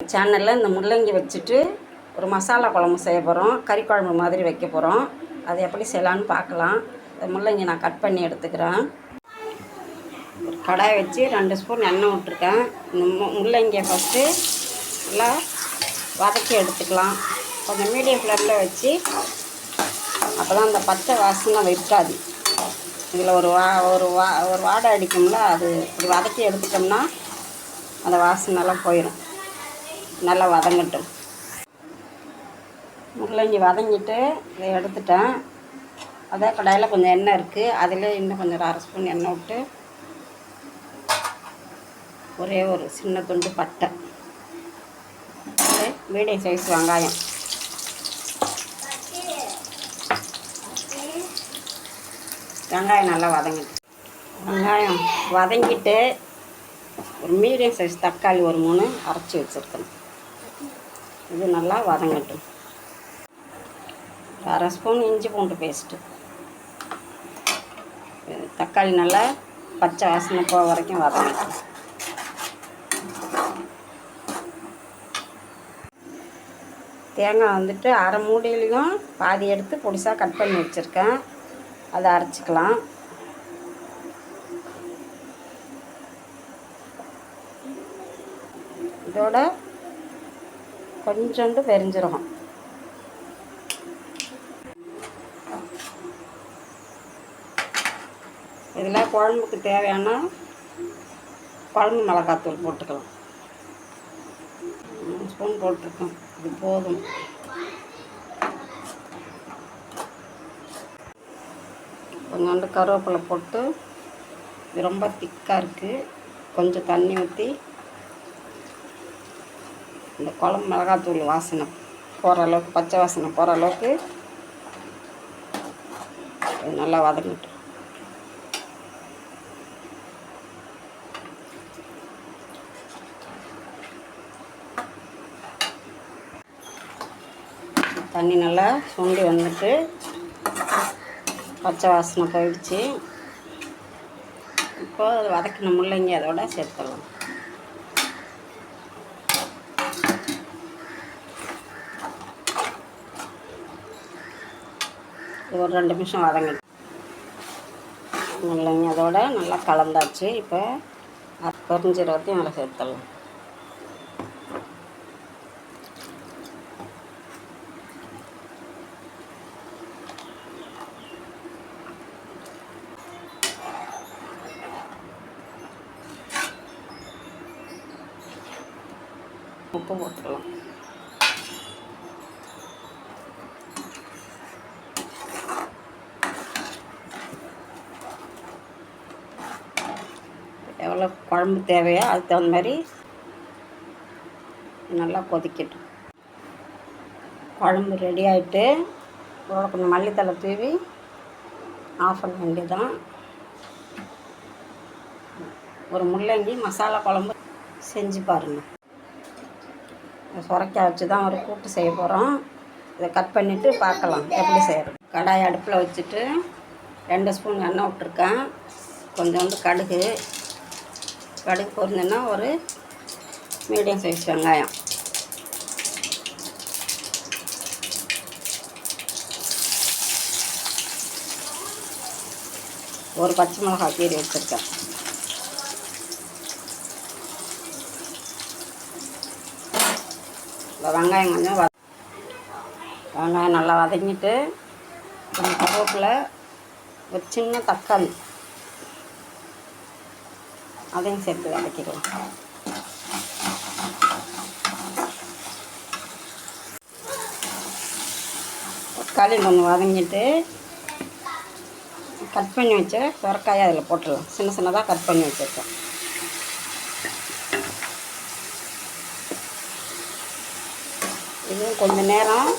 சேனலில் இந்த முள்ளங்கி வச்சுட்டு ஒரு மசாலா குழம்பு செய்ய போகிறோம் கறி குழம்பு மாதிரி வைக்க போகிறோம் அது எப்படி செய்யலான்னு பார்க்கலாம். இந்த முள்ளங்கி நான் கட் பண்ணி எடுத்துக்கிறேன். ஒரு கடாய் வச்சு ரெண்டு ஸ்பூன் எண்ணெய் விட்ருக்கேன் இந்த மு- முள்ளங்கியை ஃபஸ்ட்டு நல்லா வதக்கி எடுத்துக்கலாம். கொஞ்சம் மீடியம் ஃப்ளேமில் வச்சு அப்போ தான் அந்த பச்சை வாசனை வைக்காது இதில் ஒரு வா ஒரு வா ஒரு வாடை அடிக்கும்ல அது இப்படி வதக்கி எடுத்துட்டோம்னா அந்த வாசனைலாம் போயிடும் நல்லா வதங்கட்டும். முள்ளங்கி வதங்கிட்டு இதை எடுத்துட்டேன். அதே கடாயில் கொஞ்சம் எண்ணெய் இருக்குது அதில் இன்னும் கொஞ்சம் அரை ஸ்பூன் எண்ணெய் விட்டு ஒரே ஒரு சின்ன துண்டு பட்டை. மீடியம் சைஸ் வெங்காயம். வெங்காயம் நல்லா வதங்கிட்டு. வெங்காயம் வதங்கிட்டு ஒரு மீடியம் சைஸ் தக்காளி ஒரு மூணு அரைச்சி வச்சுருக்கணும். இது நல்லா வதங்கட்டும். அரை ஸ்பூன் இஞ்சி பூண்டு பேஸ்ட்டு. தக்காளி நல்லா பச்சை வாசனை போக வரைக்கும் வதங்கட்டும். தேங்காய் வந்துட்டு அரை மூடியிலையும் பாதி எடுத்து பொடிசாக கட் பண்ணி வச்சுருக்கேன். அதை அரைச்சிக்கலாம். இதோட கொஞ்சோண்டு பெருஞ்சிரகம் இதில் குழம்புக்கு தேவையான குழம்பு மிளகாத்தூள் போட்டுக்கலாம். மூணு ஸ்பூன் போட்டிருக்கோம் இது போதும். கொஞ்சோண்டு கருவேப்பிலை போட்டு இது ரொம்ப திக்காக இருக்குது. கொஞ்சம் தண்ணி ஊற்றி இந்த குழம்பு மிளகாத்தூள் வாசனை போகிற அளவுக்கு பச்சை வாசனை போகிற அளவுக்கு நல்லா வதங்கிட்டு தண்ணி நல்லா சுண்டி வந்துட்டு பச்சை வாசனை போயிடுச்சு. இப்போது வதக்கின முள்ளங்கி அதோட சேர்த்துடலாம். ஒரு ரெண்டு நிமிஷம் வதங்க. முள்ளங்கி அதோட நல்லா கலந்தாச்சு. இப்போ பெருஞ்சீரகத்தையும் அதில் சேர்த்துடலாம். உப்பு போட்டுக்கலாம் எவ்வளோ குழம்பு தேவையோ அதுக்கு தகுந்த மாதிரி நல்லா கொதிக்கட்டும். குழம்பு ரெடி ஆகிட்டு இதோட கொஞ்சம் மல்லித்தலை தூவி ஆஃப் பண்ண வேண்டியதான் ஒரு முள்ளங்கி மசாலா குழம்பு செஞ்சு பாருங்கள் சுரைக்காய் வச்சு தான் ஒரு கூட்டு செய்ய போகிறோம் இதை கட் பண்ணிவிட்டு பார்க்கலாம் எப்படி செய்கிறது கடாய் அடுப்பில் வச்சுட்டு ரெண்டு ஸ்பூன் எண்ணெய் விட்ருக்கேன் கொஞ்சோண்டு கடுகு கடுகு பொருந்துன்னா ஒரு மீடியம் சைஸ் வெங்காயம். ஒரு பச்சை மிளகாய் கீரி வச்சுருக்கேன். இந்த வெங்காயம் கொஞ்சம் வத வெங்காயம் நல்லா வதங்கிட்டு கருவேப்பில் ஒரு சின்ன தக்காளி. அதையும் சேர்த்து வதக்கிக்கலாம் தக்காளி கொஞ்சம் வதங்கிட்டு கட் பண்ணி வச்ச சுரக்காயை அதில் போட்டுடலாம். சின்ன சின்னதாக கட் பண்ணி வச்சுருக்கேன் இதுவும் கொஞ்ச நேரம்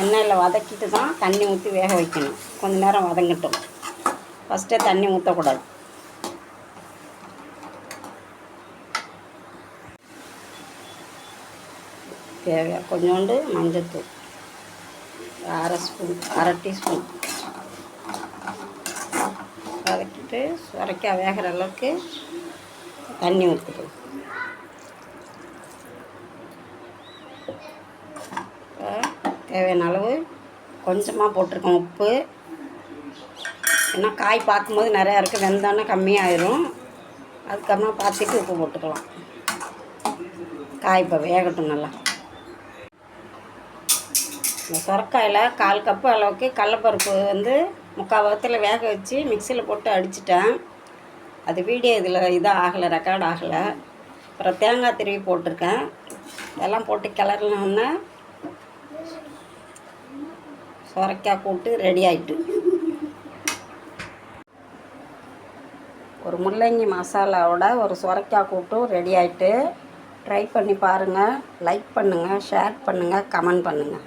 எண்ணெயில் வதக்கிட்டு தான் தண்ணி ஊற்றி வேக வைக்கணும். கொஞ்ச நேரம் வதங்கட்டும். ஃபஸ்ட்டே தண்ணி ஊற்றக்கூடாது தேவையா கொஞ்சோண்டு மஞ்சத்தூள். அரை ஸ்பூன் அரை டீஸ்பூன். வதக்கிட்டு சுரைக்காய் வேகிற அளவுக்கு தண்ணி ஊற்றிக்கலாம் தேவையான அளவு கொஞ்சமாக போட்டிருக்கோம் உப்பு. ஏன்னா காய் பார்க்கும்போது நிறையா இருக்குது வெந்தோன்னே கம்மியாயிரும். அதுக்கப்புறமா பார்த்துட்டு உப்பு போட்டுக்கலாம். காய் இப்போ வேகட்டும் நல்லா. இந்த கால் கப்பு அளவுக்கு கடலப்பருப்பு வந்து முக்கால் வகத்தில் வேக வச்சு மிக்சியில் போட்டு அடிச்சிட்டேன். அது வீடியோ இதில் இதாக ஆகலை ரெக்கார்ட் ஆகலை. அப்புறம் தேங்காய் திருவி போட்டிருக்கேன். இதெல்லாம் போட்டு கிளறினோன்னே சொரைக்காய் போட்டு ரெடி ஆகிட்டு ஒரு முள்ளங்கி மசாலாவோட ஒரு சுரைக்காய் கூட்டும் ரெடி ஆகிட்டு ட்ரை பண்ணி பாருங்கள் லைக் பண்ணுங்கள் ஷேர் பண்ணுங்கள் கமெண்ட் பண்ணுங்கள்